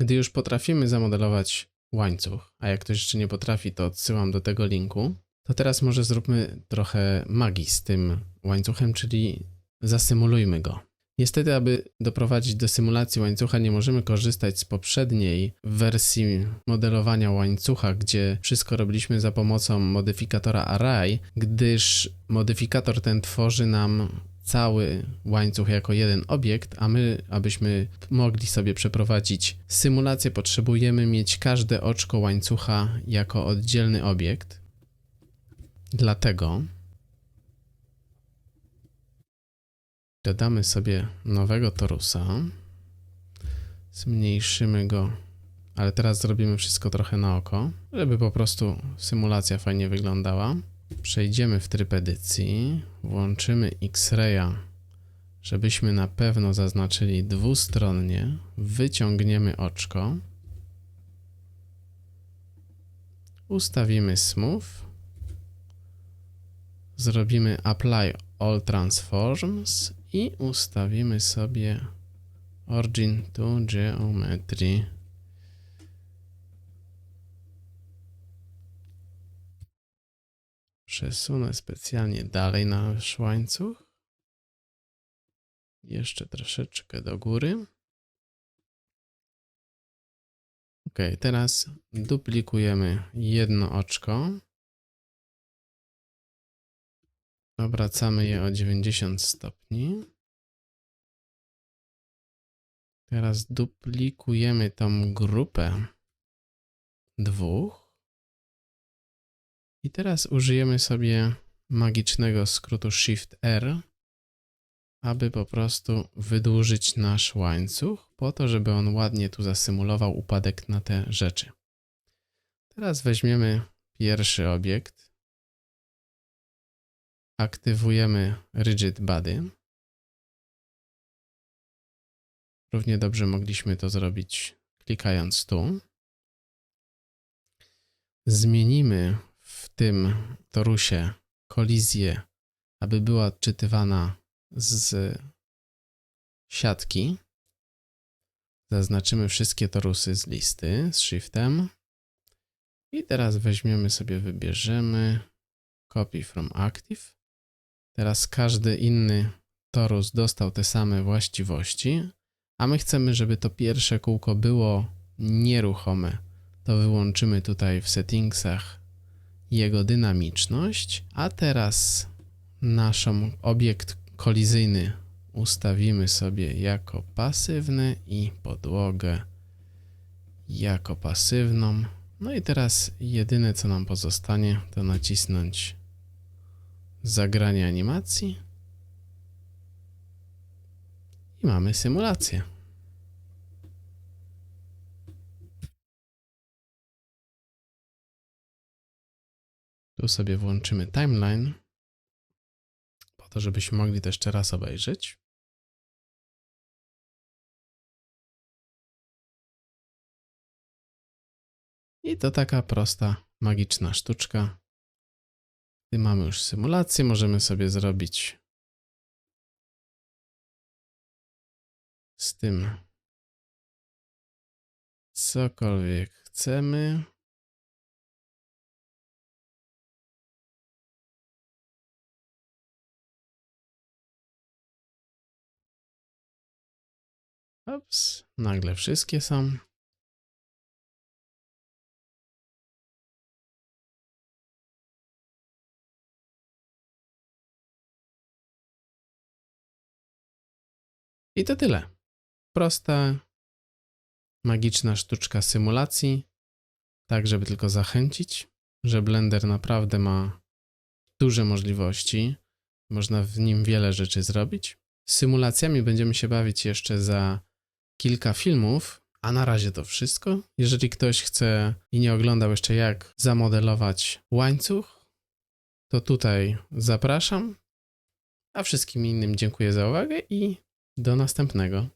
Gdy już potrafimy zamodelować łańcuch, a jak ktoś jeszcze nie potrafi, to odsyłam do tego linku, to teraz może zróbmy trochę magii z tym łańcuchem, czyli zasymulujmy go. Niestety, aby doprowadzić do symulacji łańcucha, nie możemy korzystać z poprzedniej wersji modelowania łańcucha, gdzie wszystko robiliśmy za pomocą modyfikatora Array, gdyż modyfikator ten tworzy nam cały łańcuch jako jeden obiekt, a my, abyśmy mogli sobie przeprowadzić symulację, potrzebujemy mieć każde oczko łańcucha jako oddzielny obiekt. Dlatego dodamy sobie nowego torusa, zmniejszymy go, ale teraz zrobimy wszystko trochę na oko, żeby po prostu symulacja fajnie wyglądała. Przejdziemy w tryb edycji, włączymy X-raya, żebyśmy na pewno zaznaczyli dwustronnie, wyciągniemy oczko, ustawimy Smooth, zrobimy Apply All Transforms i ustawimy sobie Origin to Geometry. Przesunę specjalnie dalej nasz łańcuch. Jeszcze troszeczkę do góry. Ok, teraz duplikujemy jedno oczko. Obracamy je o 90 stopni. Teraz duplikujemy tą grupę dwóch. I teraz użyjemy sobie magicznego skrótu Shift R, aby po prostu wydłużyć nasz łańcuch, po to, żeby on ładnie tu zasymulował upadek na te rzeczy. Teraz weźmiemy pierwszy obiekt, aktywujemy Rigid Body. Równie dobrze mogliśmy to zrobić klikając tu. Zmienimy tym torusie kolizję, aby była odczytywana z siatki. Zaznaczymy wszystkie torusy z listy z shiftem. I teraz weźmiemy sobie, wybierzemy copy from active. Teraz każdy inny torus dostał te same właściwości, a my chcemy, żeby to pierwsze kółko było nieruchome. To wyłączymy tutaj w settingsach jego dynamiczność, a teraz naszą obiekt kolizyjny ustawimy sobie jako pasywny i podłogę jako pasywną. No i teraz jedyne co nam pozostanie to nacisnąć zagranie animacji i mamy symulację. Tu sobie włączymy timeline, po to, żebyśmy mogli to jeszcze raz obejrzeć. I to taka prosta, magiczna sztuczka. Gdy mamy już symulację, możemy sobie zrobić z tym cokolwiek chcemy. Ops, nagle wszystkie są. I to tyle. Prosta, magiczna sztuczka symulacji, tak żeby tylko zachęcić, że Blender naprawdę ma duże możliwości. Można w nim wiele rzeczy zrobić. Symulacjami będziemy się bawić jeszcze za kilka filmów, a na razie to wszystko. Jeżeli ktoś chce i nie oglądał jeszcze jak zamodelować łańcuch, to tutaj zapraszam. A wszystkim innym dziękuję za uwagę i do następnego.